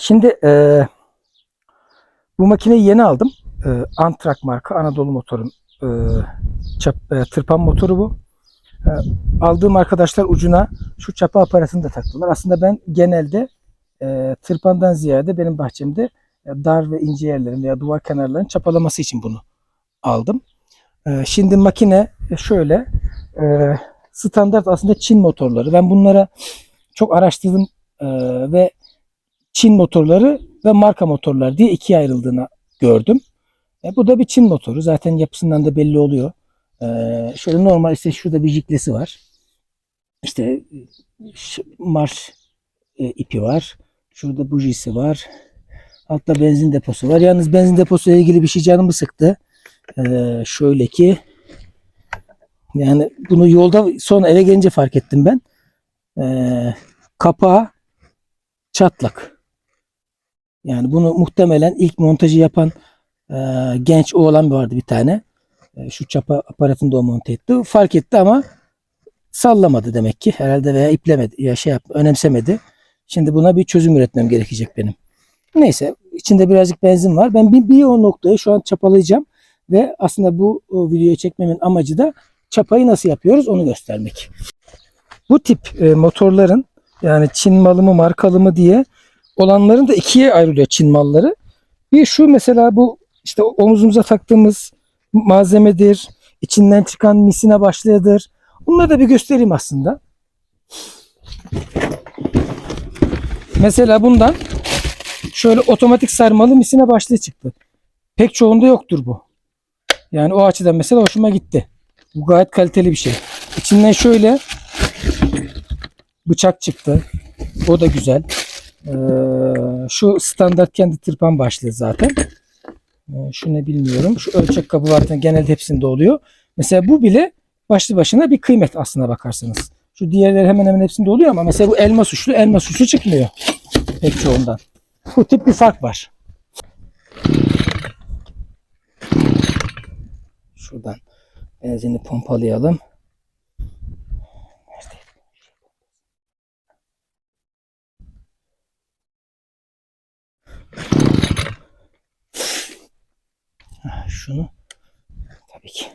Şimdi e, bu makineyi yeni aldım. E, Antrak marka Anadolu motorun e, çap, e, tırpan motoru bu. E, aldığım arkadaşlar ucuna şu çapa aparatını da taktılar. Aslında ben genelde e, tırpandan ziyade benim bahçemde e, dar ve ince yerlerin veya duvar kenarlarının çapalaması için bunu aldım. E, şimdi makine şöyle e, standart aslında Çin motorları. Ben bunlara çok araştırdım e, ve Çin motorları ve marka motorlar diye ikiye ayrıldığını gördüm. E, bu da bir Çin motoru. Zaten yapısından da belli oluyor. E, şöyle normal işte şurada bir jiklesi var. İşte ş- marş e, ipi var. Şurada bujisi var. Altta benzin deposu var. Yalnız benzin deposu ile ilgili bir şey canımı sıktı. E, şöyle ki yani bunu yolda sonra eve gelince fark ettim ben. E, kapağı çatlak. Yani bunu muhtemelen ilk montajı yapan e, genç oğlan vardı bir tane. E, şu çapa aparatını da o monte etti. Fark etti ama sallamadı demek ki. Herhalde veya iplemedi ya şey yap, önemsemedi. Şimdi buna bir çözüm üretmem gerekecek benim. Neyse içinde birazcık benzin var. Ben bir, bir o noktayı şu an çapalayacağım ve aslında bu videoyu çekmemin amacı da çapayı nasıl yapıyoruz onu göstermek. Bu tip e, motorların yani Çin malı mı markalı mı diye olanların da ikiye ayrılıyor Çin malları. Bir şu mesela bu işte omuzumuza taktığımız malzemedir. içinden çıkan misine başlığıdır. Bunları da bir göstereyim aslında. Mesela bundan şöyle otomatik sarmalı misine başlığı çıktı. Pek çoğunda yoktur bu. Yani o açıdan mesela hoşuma gitti. Bu gayet kaliteli bir şey. İçinden şöyle bıçak çıktı. O da güzel. Ee, şu standart kendi tırpan başlığı zaten. Ee, şu ne bilmiyorum. Şu ölçek kabı zaten genelde hepsinde oluyor. Mesela bu bile başlı başına bir kıymet aslına bakarsanız. Şu diğerleri hemen hemen hepsinde oluyor ama mesela bu elma suçlu elma suçlu çıkmıyor. Pek çoğundan. Bu tip bir fark var. Şuradan benzini pompalayalım. Şunu tabii ki.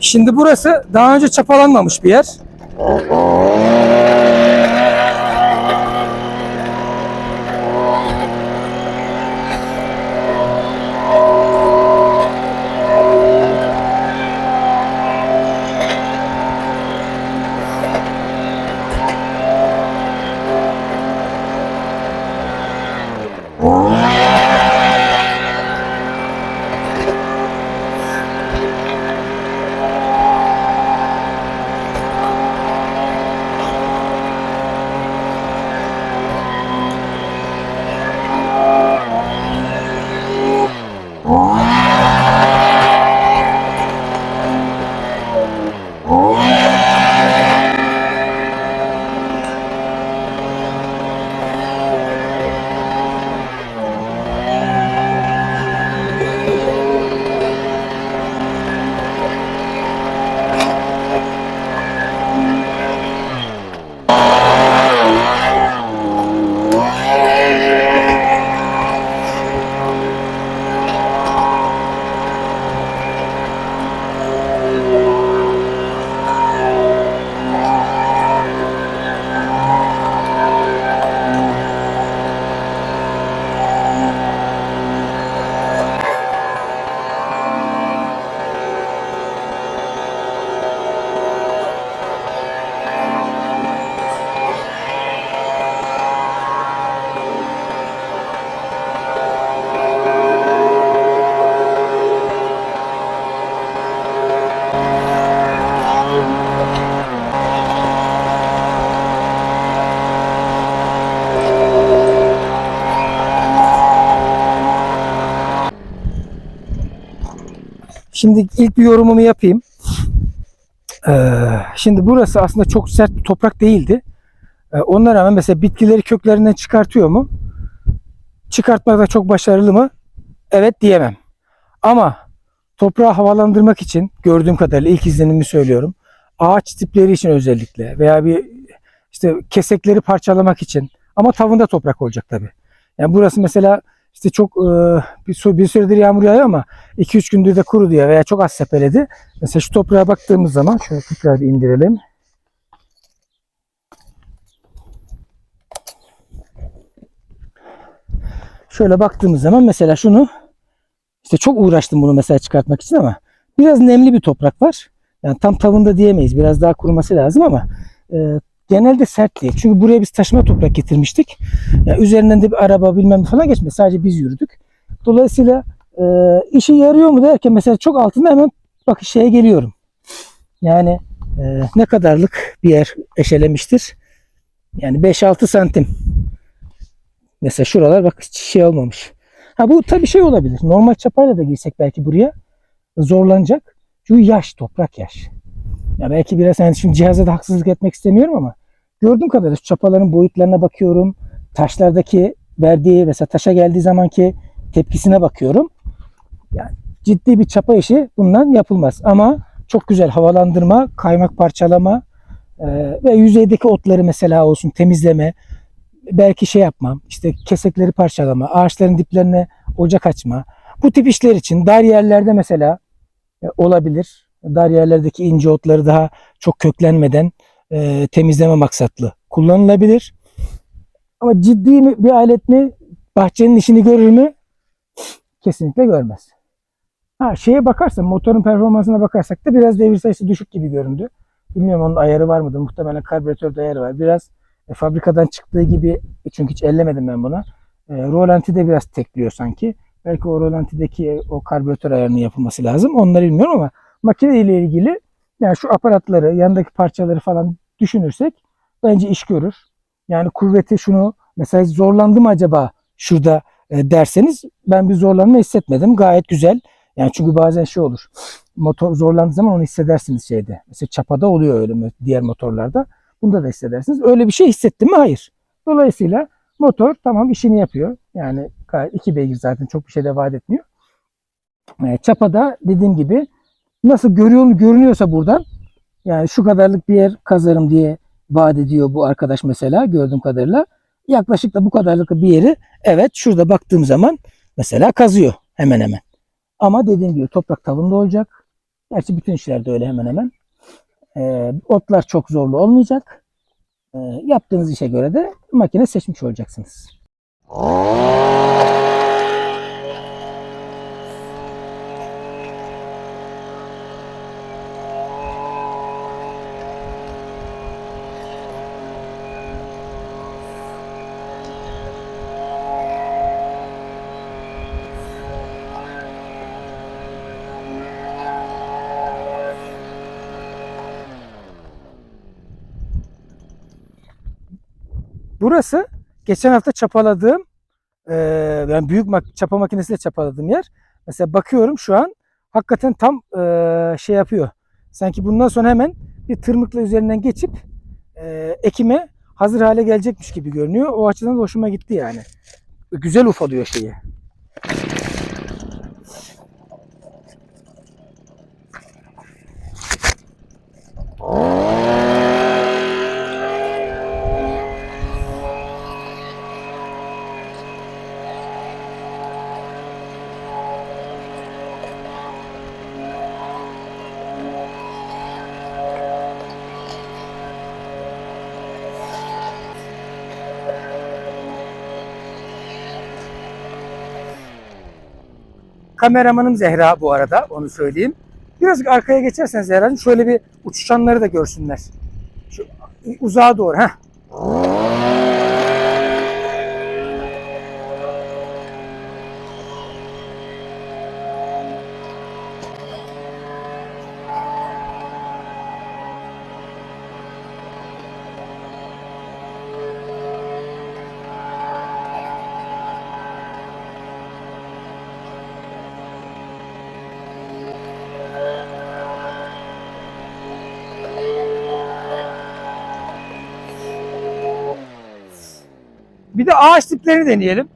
Şimdi burası daha önce çapalanmamış bir yer. Şimdi ilk bir yorumumu yapayım. Ee, şimdi burası aslında çok sert bir toprak değildi. Ee, ona rağmen mesela bitkileri köklerinden çıkartıyor mu? Çıkartmakta çok başarılı mı? Evet diyemem. Ama toprağı havalandırmak için gördüğüm kadarıyla ilk izlenimi söylüyorum. Ağaç tipleri için özellikle veya bir işte kesekleri parçalamak için ama tavında toprak olacak tabii. Yani burası mesela işte çok e, bir, bir süredir yağmur yağıyor ama 2-3 gündür de kuru diye veya çok az sepeledi. Mesela şu toprağa baktığımız zaman şöyle tekrar bir indirelim. Şöyle baktığımız zaman mesela şunu işte çok uğraştım bunu mesela çıkartmak için ama biraz nemli bir toprak var. Yani tam tavında diyemeyiz. Biraz daha kuruması lazım ama e, genelde sert. Çünkü buraya biz taşıma toprak getirmiştik. Yani üzerinden de bir araba bilmem falan geçmedi. Sadece biz yürüdük. Dolayısıyla e, işe yarıyor mu derken mesela çok altında hemen bak şeye geliyorum. Yani e, ne kadarlık bir yer eşelemiştir. Yani 5-6 santim. Mesela şuralar bak hiç şey olmamış. Ha bu tabii şey olabilir. Normal çapayla da girsek belki buraya zorlanacak. Çünkü yaş, toprak yaş. Ya belki biraz yani şimdi cihaza da haksızlık etmek istemiyorum ama gördüğüm kadarıyla çapaların boyutlarına bakıyorum. Taşlardaki verdiği mesela taşa geldiği zamanki tepkisine bakıyorum. Yani ciddi bir çapa işi bundan yapılmaz. Ama çok güzel havalandırma, kaymak parçalama e, ve yüzeydeki otları mesela olsun temizleme, belki şey yapmam, işte kesekleri parçalama, ağaçların diplerine ocak açma. Bu tip işler için dar yerlerde mesela e, olabilir. Dar yerlerdeki ince otları daha çok köklenmeden e, temizleme maksatlı kullanılabilir. Ama ciddi bir alet mi? Bahçenin işini görür mü? Kesinlikle görmez. Ha şeye bakarsan motorun performansına bakarsak da biraz devir sayısı düşük gibi göründü. Bilmiyorum onun ayarı var mıdır? Muhtemelen karbüratörde ayarı var. Biraz e, fabrikadan çıktığı gibi çünkü hiç ellemedim ben buna. E, rolanti de biraz tekliyor sanki. Belki o rolantideki e, o karbüratör ayarının yapılması lazım. Onları bilmiyorum ama makine ile ilgili yani şu aparatları, yanındaki parçaları falan düşünürsek bence iş görür. Yani kuvveti şunu mesela zorlandım acaba şurada e, derseniz ben bir zorlanma hissetmedim. Gayet güzel. Yani çünkü bazen şey olur. Motor zorlandığı zaman onu hissedersiniz şeyde. Mesela çapada oluyor öyle diğer motorlarda. Bunda da hissedersiniz. Öyle bir şey hissettim mi? Hayır. Dolayısıyla motor tamam işini yapıyor. Yani iki beygir zaten çok bir şey de vaat etmiyor. E, çapada dediğim gibi nasıl görüyor görünüyorsa buradan yani şu kadarlık bir yer kazarım diye vaat ediyor bu arkadaş mesela gördüğüm kadarıyla. Yaklaşık da bu kadarlık bir yeri evet şurada baktığım zaman mesela kazıyor hemen hemen. Ama dediğim gibi toprak tavında olacak. Gerçi bütün işlerde öyle hemen hemen. E, otlar çok zorlu olmayacak. E, yaptığınız işe göre de makine seçmiş olacaksınız. Burası geçen hafta çapaladığım e, yani büyük mak- çapa makinesiyle çapaladığım yer. Mesela bakıyorum şu an hakikaten tam e, şey yapıyor. Sanki bundan sonra hemen bir tırmıkla üzerinden geçip e, ekime hazır hale gelecekmiş gibi görünüyor. O açıdan da hoşuma gitti yani. Güzel ufalıyor şeyi. Kameramanım Zehra bu arada onu söyleyeyim. Birazcık arkaya geçersen Zehra'cığım şöyle bir uçuşanları da görsünler. Şu uzağa doğru. Heh. Bir de ağaç tiplerini deneyelim.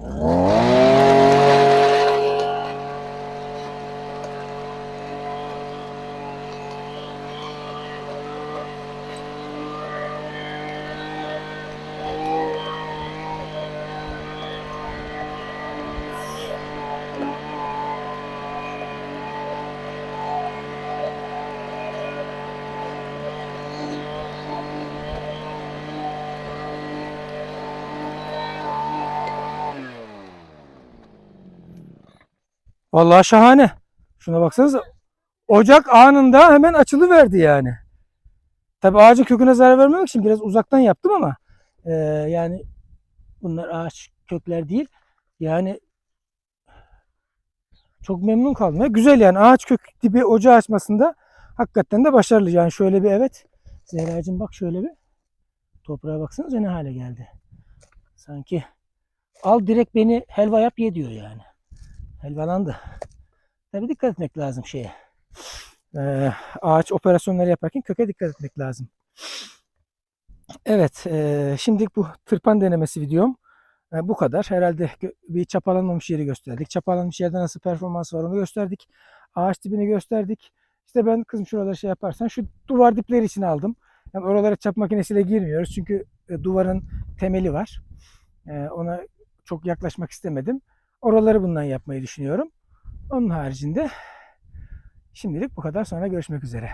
Vallahi şahane. Şuna baksanıza. Ocak anında hemen açılıverdi yani. Tabii ağacın köküne zarar vermemek için biraz uzaktan yaptım ama eee, yani bunlar ağaç kökler değil. Yani çok memnun kaldım. Ya güzel yani ağaç kök dibi ocağı açmasında hakikaten de başarılı. Yani şöyle bir evet. Zehracığım bak şöyle bir. Toprağa baksanıza ne hale geldi. Sanki al direkt beni helva yap ye diyor yani. Helvalandı. Tabii dikkat etmek lazım şeye. Ee, ağaç operasyonları yaparken köke dikkat etmek lazım. Evet, e, şimdilik bu tırpan denemesi videom e, bu kadar. Herhalde bir çapalanmamış yeri gösterdik. Çapalanmış yerde nasıl performans var onu gösterdik. Ağaç dibini gösterdik. İşte ben kızım şuraları şey yaparsan şu duvar dipleri için aldım. Yani oralara çap makinesiyle girmiyoruz çünkü e, duvarın temeli var. E, ona çok yaklaşmak istemedim. Oraları bundan yapmayı düşünüyorum. Onun haricinde şimdilik bu kadar. Sonra görüşmek üzere.